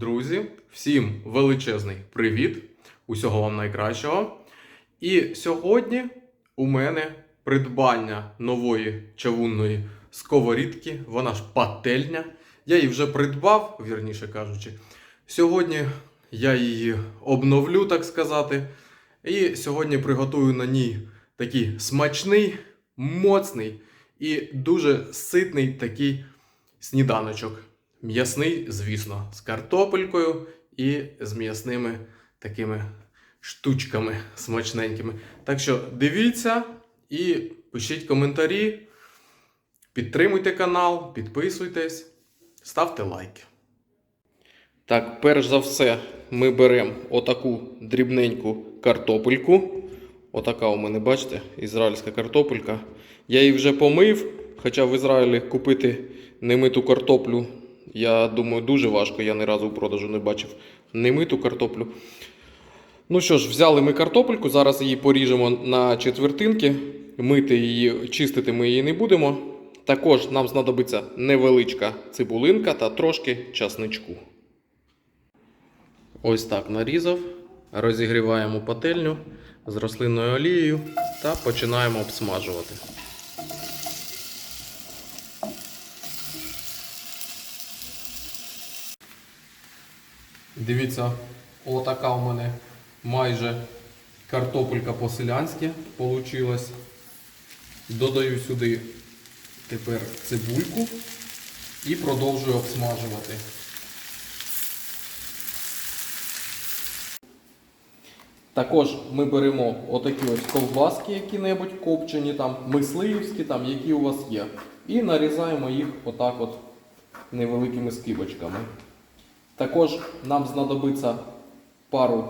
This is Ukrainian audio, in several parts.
Друзі, всім величезний привіт! Усього вам найкращого. І сьогодні у мене придбання нової чавунної сковорідки. Вона ж пательня. Я її вже придбав, вірніше кажучи. Сьогодні я її обновлю, так сказати. І сьогодні приготую на ній такий смачний, моцний і дуже ситний такий сніданочок. М'ясний, звісно, з картопелькою і з м'ясними такими штучками смачненькими. Так що дивіться і пишіть коментарі, підтримуйте канал, підписуйтесь, ставте лайки. Так, перш за все, ми беремо отаку дрібненьку картопельку. Отака у мене, бачите, ізраїльська картопелька. Я її вже помив, хоча в Ізраїлі купити немиту картоплю, я думаю, дуже важко. Я ні разу в продажу не бачив немиту картоплю. Ну що ж, взяли ми картопельку, зараз її поріжемо на четвертинки. Мити її, чистити ми її не будемо. Також нам знадобиться невеличка цибулинка та трошки часничку. Ось так нарізав. Розігріваємо пательню з рослинною олією та починаємо обсмажувати. Дивіться, отака у мене майже картопелька по-селянськи получилась. Додаю сюди тепер цибульку і продовжую обсмажувати. Також ми беремо отакі ось ковбаски, які-небудь копчені, там, мисливські, там, які у вас є. І нарізаємо їх отак от невеликими скибочками. Також нам знадобиться пару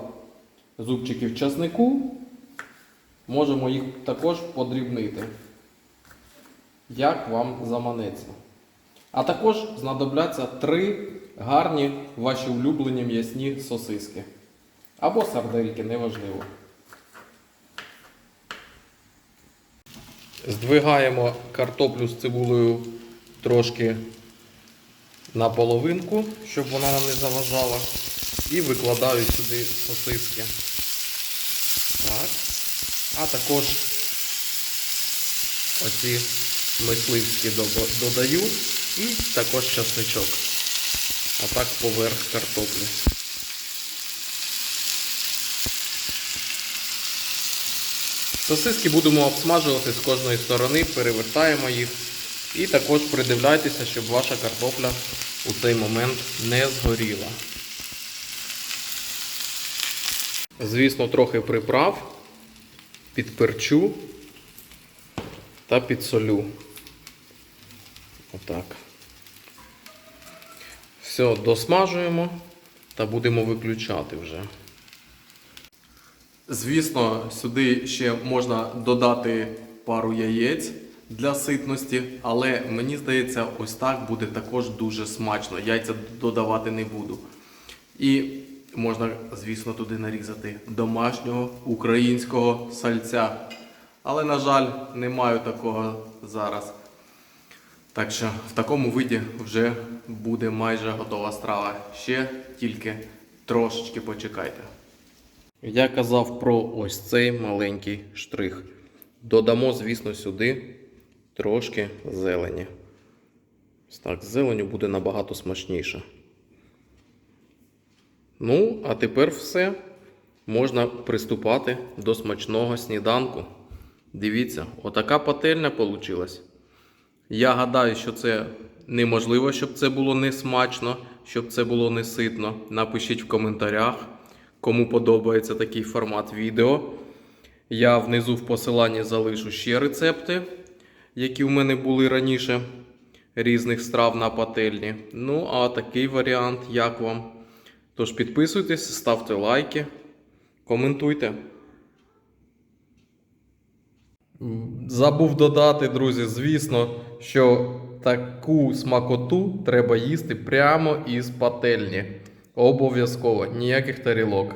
зубчиків часнику. Можемо їх також подрібнити, як вам заманеться. А також знадобляться три гарні ваші улюблені м'ясні сосиски. Або сардельки, неважливо. Здвигаємо картоплю з цибулею трошки на половинку, щоб вона нам не заважала. І викладаю сюди сосиски. Так. А також оці мисливські додаю і також часничок. А так поверх картоплі. Сосиски будемо обсмажувати з кожної сторони, перевертаємо їх. І також придивляйтеся, щоб ваша картопля у цей момент не згоріла. Звісно, трохи приправ, підперчу та підсолю. Отак. Все, досмажуємо та будемо виключати вже. Звісно, сюди ще можна додати пару яєць для ситності, але мені здається, ось так буде також дуже смачно. Яйця додавати не буду. І можна, звісно, туди нарізати домашнього українського сальця. Але, на жаль, не маю такого зараз. Так що в такому виді вже буде майже готова страва. Ще тільки трошечки почекайте. Я казав про ось цей маленький штрих. Додамо, звісно, сюди трошки зелені. Так, з зеленю буде набагато смачніше. Ну, а тепер все. Можна приступати до смачного сніданку. Дивіться, отака пательня вийшла. Я гадаю, що це неможливо, щоб це було не смачно, щоб це було не ситно. Напишіть в коментарях, кому подобається такий формат відео. Я внизу в посиланні залишу ще рецепти, які в мене були раніше різних страв на пательні. Ну, а такий варіант, як вам? Тож підписуйтесь, ставте лайки, коментуйте. Забув додати, друзі, звісно, що таку смакоту треба їсти прямо із пательні. Обов'язково, ніяких тарілок.